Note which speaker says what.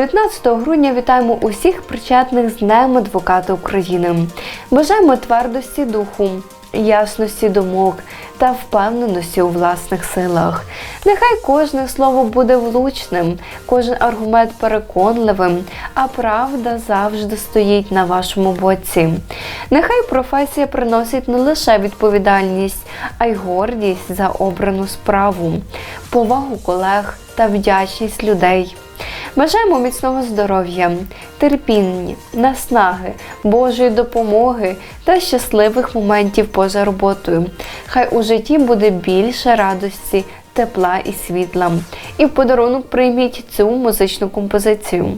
Speaker 1: 19 грудня вітаємо усіх причетних з Днем адвоката України. Бажаємо твердості духу, ясності думок та впевненості у власних силах. Нехай кожне слово буде влучним, кожен аргумент переконливим, а правда завжди стоїть на вашому боці. Нехай професія приносить не лише відповідальність, а й гордість за обрану справу, повагу колег та вдячність людей. Бажаємо міцного здоров'я, терпіння, наснаги, Божої допомоги та щасливих моментів поза роботою. Хай у житті буде більше радості, тепла і світла. І в подарунок прийміть цю музичну композицію.